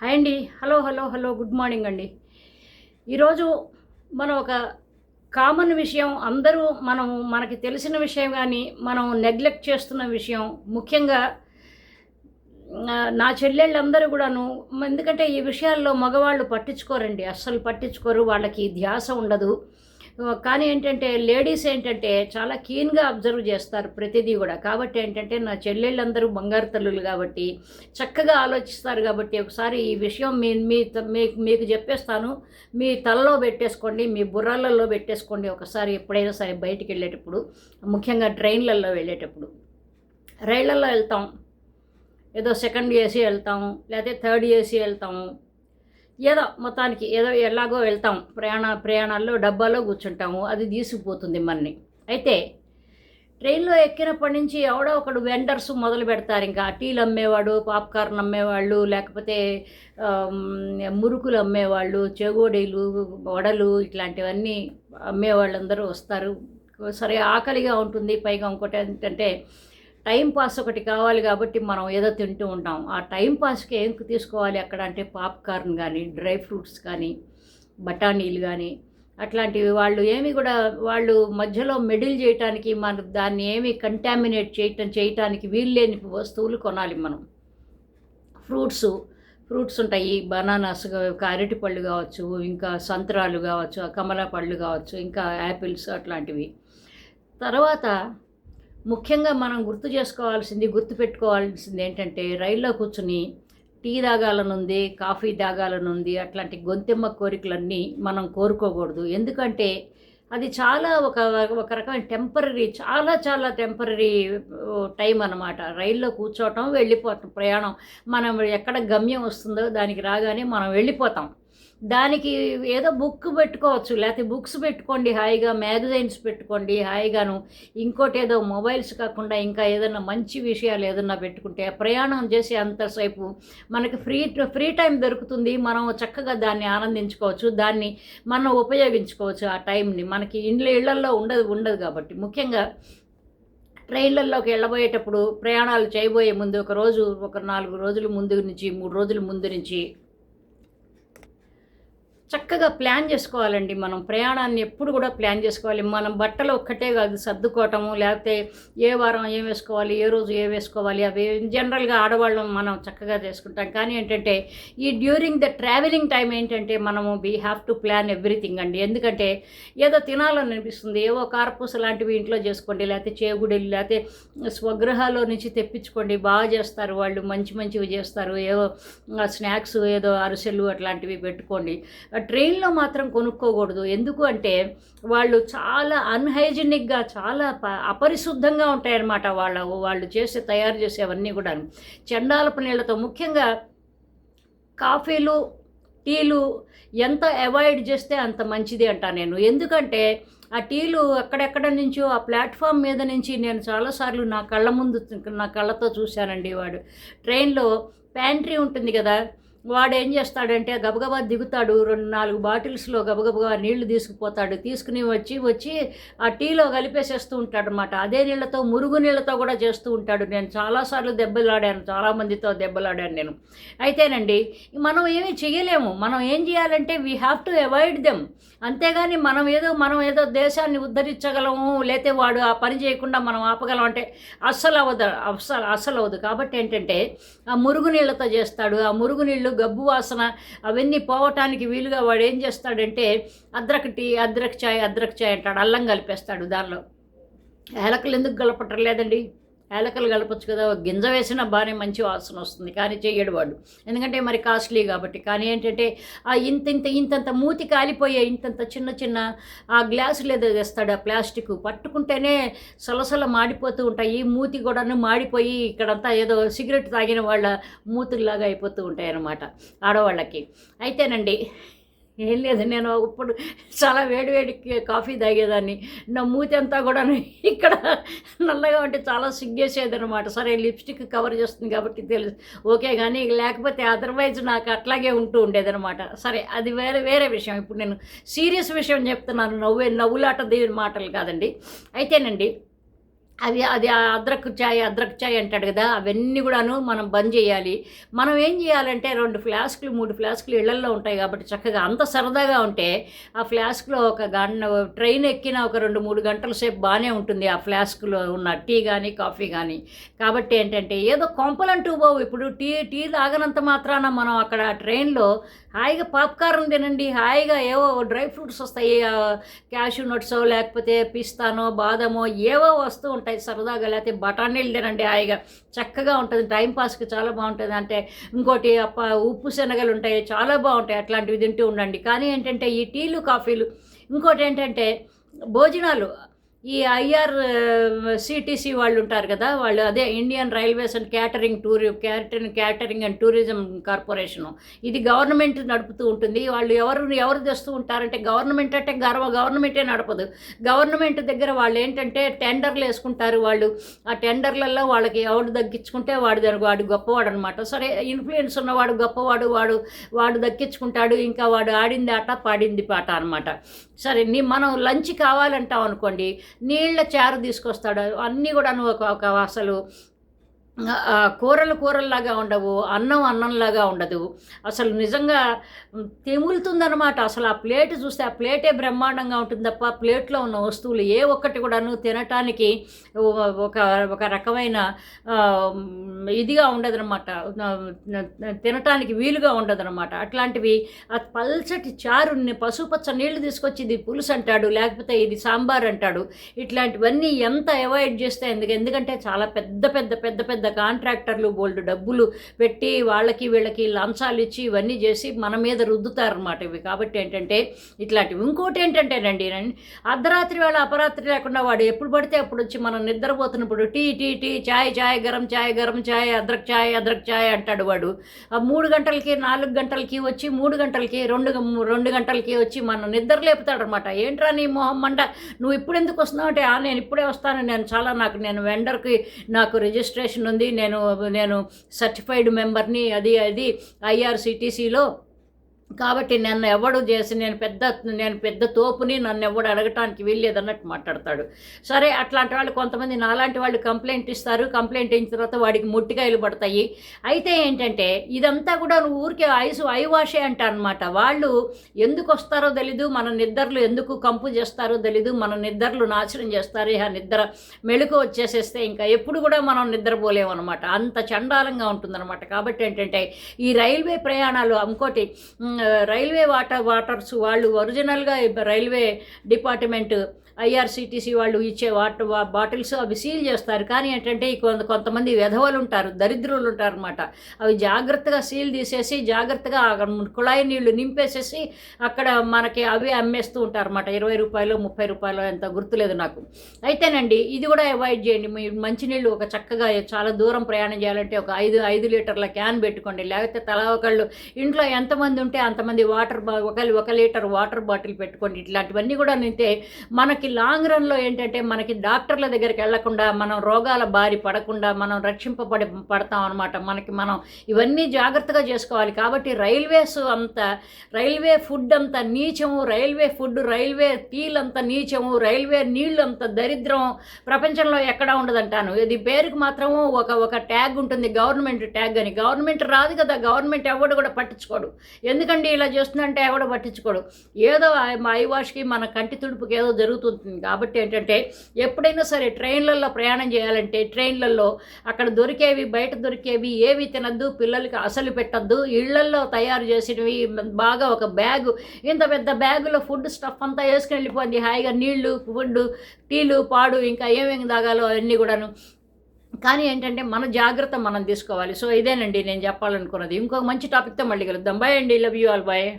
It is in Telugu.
హాయ్ అండి. Hello hello hello good morning అండి. ఈరోజు మనం ఒక కామన్ విషయం అందరూ మనం మనకి తెలిసిన విషయం కానీ మనం నెగ్లెక్ట్ చేస్తున్న విషయం ముఖ్యంగా నా చెల్లెళ్ళందరూ కూడాను ఎందుకంటే ఈ విషయాల్లో మగవాళ్ళు పట్టించుకోరండి. అస్సలు పట్టించుకోరు వాళ్ళకి ధ్యాస ఉండదు. కానీ ఏంటంటే లేడీస్ ఏంటంటే చాలా కీన్గా అబ్జర్వ్ చేస్తారు ప్రతిదీ కూడా. కాబట్టి ఏంటంటే నా చెల్లెళ్ళందరూ బంగారు తల్లులు కాబట్టి చక్కగా ఆలోచిస్తారు కాబట్టి ఒకసారి ఈ విషయం మీ మీ మీకు మీకు చెప్పేస్తాను. మీ తలలో పెట్టేసుకోండి మీ బుర్రాలలో పెట్టేసుకోండి ఒకసారి ఎప్పుడైనా సరే బయటికి వెళ్ళేటప్పుడు ముఖ్యంగా ట్రైన్లలో వెళ్ళేటప్పుడు. రైళ్ళలో వెళ్తాం. ఏదో సెకండ్ ఏసీ వెళ్తాం లేకపోతే థర్డ్ ఏసీ వెళ్తాము ఏదో మొత్తానికి ఏదో ఎలాగో వెళ్తాం. ప్రయాణ ప్రయాణాల్లో డబ్బాలో కూర్చుంటాము. అది తీసుకుపోతుంది మనని. అయితే ట్రైన్లో ఎక్కినప్పటి నుంచి ఎవడో ఒకడు వెండర్స్ మొదలు పెడతారు. ఇంకా టీలు అమ్మేవాడు పాప్కార్న్ అమ్మేవాళ్ళు లేకపోతే మురుకులు అమ్మేవాళ్ళు చెగోడీలు వడలు ఇట్లాంటివన్నీ అమ్మేవాళ్ళందరూ వస్తారు. సరే ఆకలిగా ఉంటుంది. పైగా ఇంకోటి ఏంటంటే టైంపాస్ ఒకటి కావాలి కాబట్టి మనం ఏదో తింటూ ఉంటాం. ఆ టైంపాస్కి ఏం తీసుకోవాలి అక్కడ అంటే పాప్కార్న్ కానీ డ్రై ఫ్రూట్స్ కానీ బఠానీలు కానీ అట్లాంటివి వాళ్ళు ఏమి కూడా వాళ్ళు మధ్యలో మెడిల్ చేయటానికి మన దాన్ని ఏమి కంటామినేట్ చేయటం చేయటానికి వీల్లేని వస్తువులు కొనాలి మనం. ఫ్రూట్స్ ఫ్రూట్స్ ఉంటాయి. బనానాస్ అరటి పళ్ళు కావచ్చు ఇంకా సంత్రాలు కావచ్చు కమలా పళ్ళు కావచ్చు ఇంకా యాపిల్స్ అట్లాంటివి. తర్వాత ముఖ్యంగా మనం గుర్తు చేసుకోవాల్సింది గుర్తు పెట్టుకోవాల్సింది ఏంటంటే రైల్లో కూర్చుని టీ తాగాలనుంది కాఫీ తాగాలనుంది అట్లాంటి గొంతెమ్మ కోరికలన్నీ మనం కోరుకోకూడదు. ఎందుకంటే అది చాలా ఒక ఒక రకమైన టెంపరీ చాలా చాలా టెంపరీ టైం అన్నమాట. రైల్లో కూర్చోవటం వెళ్ళిపోతాం ప్రయాణం. మనం ఎక్కడ గమ్యం వస్తుందో దానికి రాగానే మనం వెళ్ళిపోతాం. దానికి ఏదో బుక్ పెట్టుకోవచ్చు లేకపోతే బుక్స్ పెట్టుకోండి హాయిగా మ్యాగజైన్స్ పెట్టుకోండి హాయిగాను. ఇంకోటి ఏదో మొబైల్స్ కాకుండా ఇంకా ఏదైనా మంచి విషయాలు ఏదైనా పెట్టుకుంటే ప్రయాణం చేసే అంతసేపు మనకి ఫ్రీ ఫ్రీ టైం దొరుకుతుంది. మనం చక్కగా దాన్ని ఆనందించుకోవచ్చు. దాన్ని మనం ఉపయోగించుకోవచ్చు ఆ టైంని. మనకి ఇండ్ల ఇళ్ళల్లో ఉండదు ఉండదు కాబట్టి. ముఖ్యంగా ట్రైన్లలోకి వెళ్ళబోయేటప్పుడు ప్రయాణాలు చేయబోయే ముందు ఒక రోజు ఒక నాలుగు రోజుల ముందు నుంచి మూడు రోజుల ముందు నుంచి చక్కగా ప్లాన్ చేసుకోవాలండి మనం. ప్రయాణాన్ని ఎప్పుడు కూడా ప్లాన్ చేసుకోవాలి. మనం బట్టలు ఒక్కటే కాదు సర్దుకోవటము లేకపోతే ఏ వారం ఏం వేసుకోవాలి ఏ రోజు ఏ వేసుకోవాలి అవి జనరల్గా ఆడవాళ్ళం మనం చక్కగా చేసుకుంటాం. కానీ ఏంటంటే ఈ డ్యూరింగ్ ద ట్రావెలింగ్ టైం ఏంటంటే మనము we have to plan everything అండి. ఎందుకంటే ఏదో తినాలని అనిపిస్తుంది. ఏవో కార్పూస లాంటివి ఇంట్లో చేసుకోండి లేకపోతే చేగుడెలు లేకపోతే స్వగృహాల్లో నుంచి తెప్పించుకోండి. బాగా చేస్తారు వాళ్ళు. మంచి మంచివి చేస్తారు. ఏవో స్నాక్స్ ఏదో అరిసెలు అట్లాంటివి పెట్టుకోండి. ట్రైన్లో మాత్రం కొనుక్కోకూడదు. ఎందుకు అంటే వాళ్ళు చాలా అన్హైజీనిక్గా చాలా ప- అపరిశుద్ధంగా ఉంటాయన్నమాట వాళ్ళ వాళ్ళు చేసే తయారు చేసేవన్నీ కూడా చండాలపు నీళ్ళతో ముఖ్యంగా కాఫీలు టీలు ఎంత అవాయిడ్ చేస్తే అంత మంచిది అంట నేను. ఎందుకంటే ఆ టీలు అక్కడెక్కడ నుంచో ఆ ప్లాట్ఫామ్ మీద నుంచి నేను చాలాసార్లు నా కళ్ళ ముందు నా కళ్ళతో చూశానండి వాడు. ట్రైన్లో ప్యాంట్రీ ఉంటుంది కదా వాడు ఏం చేస్తాడంటే గబగబా దిగుతాడు. రెండు నాలుగు బాటిల్స్లో గబగబగా నీళ్ళు తీసుకుపోతాడు. తీసుకుని వచ్చి వచ్చి ఆ టీలో కలిపేసేస్తూ ఉంటాడు అనమాట అదే నీళ్ళతో మురుగు నీళ్ళతో కూడా చేస్తూ ఉంటాడు. నేను చాలాసార్లు దెబ్బలాడాను. చాలామందితో దెబ్బలాడాను నేను. అయితేనండి మనం ఏమీ చేయలేము మనం ఏం చేయాలంటే we have to avoid them అంతేగాని మనం ఏదో మనం ఏదో దేశాన్ని ఉద్ధరించగలము లేతే వాడు ఆ పని చేయకుండా మనం ఆపగలం అంటే అస్సలు అవ్వదు అస్సలు అస్సలు అవ్వదు కాబట్టి ఏంటంటే ఆ మురుగు నీళ్ళతో చేస్తాడు. ఆ మురుగు నీళ్ళు గబ్బు వాసన అవన్నీ పోవటానికి వీలుగా వాడు ఏం చేస్తాడంటే అద్రక టీ అద్రక్ చాయ్ అద్రక్ చాయ్ అంటాడు అల్లం కలిపేస్తాడు దానిలో. ఏలకలు ఎందుకు కలపటం లేదండి? ఏలకలు కలపచ్చు కదా గింజ వేసినా బాగానే మంచి వాసన వస్తుంది కానీ చేయడు వాడు. ఎందుకంటే మరి కాస్ట్లీ కాబట్టి. కానీ ఏంటంటే ఆ ఇంత ఇంత ఇంతంత మూతి కాలిపోయే ఇంతంత చిన్న చిన్న ఆ గ్లాసులు ఏదో తెస్తాడు ఆ ప్లాస్టిక్. పట్టుకుంటేనే సలసల మాడిపోతూ ఉంటాయి. ఈ మూతి కూడాను మాడిపోయి ఇక్కడంతా ఏదో సిగరెట్ తాగిన వాళ్ళ మూతుల్లాగా అయిపోతూ ఉంటాయి అన్నమాట ఆడవాళ్ళకి. అయితేనండి ఏం లేదు నేను ఇప్పుడు చాలా వేడి వేడి కాఫీ తాగేదాన్ని. నా మూతి అంతా కూడా ఇక్కడ నల్లగా ఉంటే చాలా సిగ్గేసేది అనమాట సరే లిప్స్టిక్ కవర్ చేస్తుంది కాబట్టి తెలుసు. ఓకే కానీ లేకపోతే అదర్వైజ్ నాకు అట్లాగే ఉంటూ ఉండేదనమాట సరే అది వేరే వేరే విషయం. ఇప్పుడు నేను సీరియస్ విషయం చెప్తున్నాను. నవ్వే నవ్వులాట దేని మాటలు కాదండి. అయితేనండి అవి అది అద్రక్ చాయ్ అద్రక్ చాయ్ అంటాడు కదా అవన్నీ కూడాను మనం బంద్ చేయాలి. మనం ఏం చేయాలంటే రెండు ఫ్లాస్కులు మూడు ఫ్లాస్కులు ఇళ్ళల్లో ఉంటాయి కాబట్టి చక్కగా అంత సరదాగా ఉంటే ఆ ఫ్లాస్క్లో ఒక గంట ట్రైన్ ఎక్కిన ఒక రెండు మూడు గంటల సేపు బాగానే ఉంటుంది ఆ ఫ్లాస్క్లో ఉన్న టీ కానీ కాఫీ కానీ కాబట్టి ఏంటంటే ఏదో కొంపలంటూ పోవు. ఇప్పుడు టీ టీ తాగనంత మాత్రాన మనం అక్కడ ట్రైన్లో హాయిగా పాప్కార్న్ తినండి. హాయిగా ఏవో డ్రై ఫ్రూట్స్ వస్తాయి. క్యాషూ నట్స్ లేకపోతే పిస్తానో బాదమో ఏవో వస్తూ ఉంటాయి. సరదాగా లేకపోతే బఠానీలు తినండి హాయిగా. చక్కగా ఉంటుంది. టైం పాస్కి చాలా బాగుంటుంది. అంటే ఇంకోటి అప్ప ఉప్పు శనగలు ఉంటాయి. చాలా బాగుంటాయి. అట్లాంటివి తింటూ ఉండండి. కానీ ఏంటంటే ఈ టీలు కాఫీలు. ఇంకోటి ఏంటంటే భోజనాలు. ఈ ఐఆర్ సిటీసీ వాళ్ళు ఉంటారు కదా వాళ్ళు అదే Indian railways and catering tour catering catering and tourism corporation. ఇది గవర్నమెంట్ నడుపుతూ ఉంటుంది. వాళ్ళు ఎవరు ఎవరు తెస్తూ ఉంటారంటే గవర్నమెంట్ అంటే గర్వ గవర్నమెంటే నడపదు. గవర్నమెంట్ దగ్గర వాళ్ళు ఏంటంటే టెండర్లు వేసుకుంటారు వాళ్ళు. ఆ టెండర్లలో వాళ్ళకి ఎవరు దక్కించుకుంటే వాడు వాడు గొప్పవాడు అనమాట సరే ఇన్ఫ్లుయెన్స్ ఉన్నవాడు గొప్పవాడు వాడు వాడు దక్కించుకుంటాడు. ఇంకా వాడు ఆడింది ఆట పాడింది పాట అనమాట సరే నీ మనం లంచ్ కావాలంటాం అనుకోండి నీళ్ళ చారు తీసుకొస్తాడు. అన్నీ కూడా ఒక ఒక అసలు కూరలు కూరల్లాగా ఉండవు అన్నం అన్నంలాగా ఉండదు. అసలు నిజంగా తెములుతుందనమాట అసలు ఆ ప్లేట్ చూస్తే ఆ ప్లేటే బ్రహ్మాండంగా ఉంటుంది తప్ప ప్లేట్లో ఉన్న వస్తువులు ఏ ఒక్కటి కూడాను తినటానికి ఒక ఒక రకమైన ఇదిగా ఉండదనమాట తినటానికి వీలుగా ఉండదనమాట అట్లాంటివి ఆ పల్చటి చారు పసుపచ్చ నీళ్ళు తీసుకొచ్చి ఇది పులుసు అంటాడు లేకపోతే ఇది సాంబార్ అంటాడు. ఇట్లాంటివన్నీ ఎంత అవాయిడ్ చేస్తే ఎందుకు? ఎందుకంటే చాలా పెద్ద పెద్ద పెద్ద పెద్ద కాంట్రాక్టర్లు బోల్డ్ డబ్బులు పెట్టి వాళ్ళకి వీళ్ళకి లంచాలు ఇచ్చి ఇవన్నీ చేసి మన మీద రుద్దుతారనమాట ఇవి. కాబట్టి ఏంటంటే ఇట్లాంటివి. ఇంకోటి ఏంటంటేనండి రండి, అర్ధరాత్రి వేళ అపరాత్రి లేకుండా వాడు ఎప్పుడు పడితే అప్పుడు వచ్చి మనం నిద్రపోతున్నప్పుడు టీ టీ టీ చాయ్ చాయ్ గరం చాయ్ గరం చాయ్ అద్రక్ చాయ్ అద్రక్ చాయ్ అంటాడు వాడు. ఆ మూడు గంటలకి నాలుగు గంటలకి వచ్చి మూడు గంటలకి రెండు రెండు గంటలకి వచ్చి మనం నిద్ర లేపుతాడు అనమాట ఏంట్రా నీ మొహం మండ నువ్వు ఇప్పుడు ఎందుకు వస్తున్నావు అంటే "ఆ, నేను ఇప్పుడే వస్తాను. నేను చాలా నాకు నేను వెండర్కి నాకు రిజిస్ట్రేషన్ ఉంది. నేను నేను సర్టిఫైడ్ మెంబర్ని అది అది ఐఆర్సిటీసీలో కాబట్టి నన్ను ఎవడు చేసి నేను పెద్ద నేను పెద్ద తోపుని నన్ను ఎవడు అడగటానికి వీల్లేదు అన్నట్టు మాట్లాడతాడు. సరే అట్లాంటి వాళ్ళు కొంతమంది నాలాంటి వాళ్ళు కంప్లైంట్ ఇస్తారు. కంప్లైంట్ ఇచ్చిన తర్వాత వాడికి ముట్టికాయలు పడతాయి. అయితే ఏంటంటే ఇదంతా కూడా నువ్వు ఊరికే ఐసు ఐవాషే అంట అనమాట వాళ్ళు ఎందుకు వస్తారో తెలీదు మన నిద్రలు ఎందుకు కంపు చేస్తారో తెలీదు మన నిద్రలు నాశనం చేస్తారు ఆ నిద్ర మెళుకు వచ్చేసేస్తే ఇంకా ఎప్పుడు కూడా మనం నిద్రపోలేము అనమాట అంత చండాలంగా ఉంటుందన్నమాట. కాబట్టి ఏంటంటే ఈ రైల్వే ప్రయాణాలు ఇంకోటి రైల్వే వాటర్ వాటర్స్ వాళ్ళు ఒరిజినల్గా రైల్వే డిపార్ట్మెంట్ ఐఆర్సిటీసీ వాళ్ళు ఇచ్చే వాటర్ బాటిల్స్ అవి సీల్ చేస్తారు. కానీ ఏంటంటే కొంత కొంతమంది వెధవలు ఉంటారు దరిద్రులు ఉంటారు అనమాట అవి జాగ్రత్తగా సీల్ తీసేసి జాగ్రత్తగా కుళాయి నీళ్ళు నింపేసేసి అక్కడ మనకి అవి అమ్మేస్తూ ఉంటారు అనమాట ఇరవై రూపాయలు ముప్పై రూపాయలు ఎంత గుర్తులేదు నాకు. అయితేనండి ఇది కూడా అవాయిడ్ చేయండి. మీ మంచినీళ్ళు ఒక చక్కగా చాలా దూరం ప్రయాణం చేయాలంటే ఒక ఐదు ఐదు లీటర్ల క్యాన్ పెట్టుకోండి. లేకపోతే తలా ఒకళ్ళు ఇంట్లో ఎంతమంది ఉంటే అంతమంది వాటర్ బా ఒక ఒక లీటర్ వాటర్ బాటిల్ పెట్టుకోండి. ఇట్లాంటివన్నీ కూడా నింతే మనకి లాంగ్ రన్లో ఏంటంటే మనకి డాక్టర్ల దగ్గరికి వెళ్ళకుండా మనం రోగాల బారి పడకుండా మనం రక్షింపబడి పడతాం అనమాట మనకి మనం ఇవన్నీ జాగ్రత్తగా చేసుకోవాలి. కాబట్టి రైల్వేస్ అంత రైల్వే ఫుడ్ అంత నీచము రైల్వే ఫుడ్ రైల్వే టీలు అంత నీచము రైల్వే నీళ్ళు అంత దరిద్రం ప్రపంచంలో ఎక్కడా ఉండదంటాను. ఇది పేరుకు మాత్రము ఒక ఒక ట్యాగ్ ఉంటుంది. గవర్నమెంట్ ట్యాగ్ అని. గవర్నమెంట్ రాదు కదా. గవర్నమెంట్ ఎవడు కూడా పట్టించుకోడు. ఎందుకండి ఇలా చేస్తుందంటే ఎవడో పట్టించుకోడు. ఏదో మా ఐవాష్కి మన కంటి తుడుపుకి ఏదో జరుగుతుంది. కాబట్టి ఏంటంటే ఎప్పుడైనా సరే ట్రైన్లలో ప్రయాణం చేయాలంటే ట్రైన్లలో అక్కడ దొరికేవి బయట దొరికేవి ఏవి తినద్దు పిల్లలకి అసలు పెట్టద్దు ఇళ్ళల్లో తయారు చేసినవి బాగా ఒక బ్యాగు ఇంత పెద్ద బ్యాగులో ఫుడ్ స్టఫ్ అంతా వేసుకుని వెళ్ళిపోయింది హాయిగా నీళ్ళు ఫుడ్ టీలు పాడు ఇంకా ఏమేమి తాగాలో అవన్నీ కూడాను. కానీ ఏంటంటే మన జాగ్రత్త మనం తీసుకోవాలి. సో ఇదేనండి నేను చెప్పాలనుకున్నది. ఇంకొక మంచి టాపిక్తో మళ్ళీ కలుద్దాం. బాయ్ అండి. Love you all bye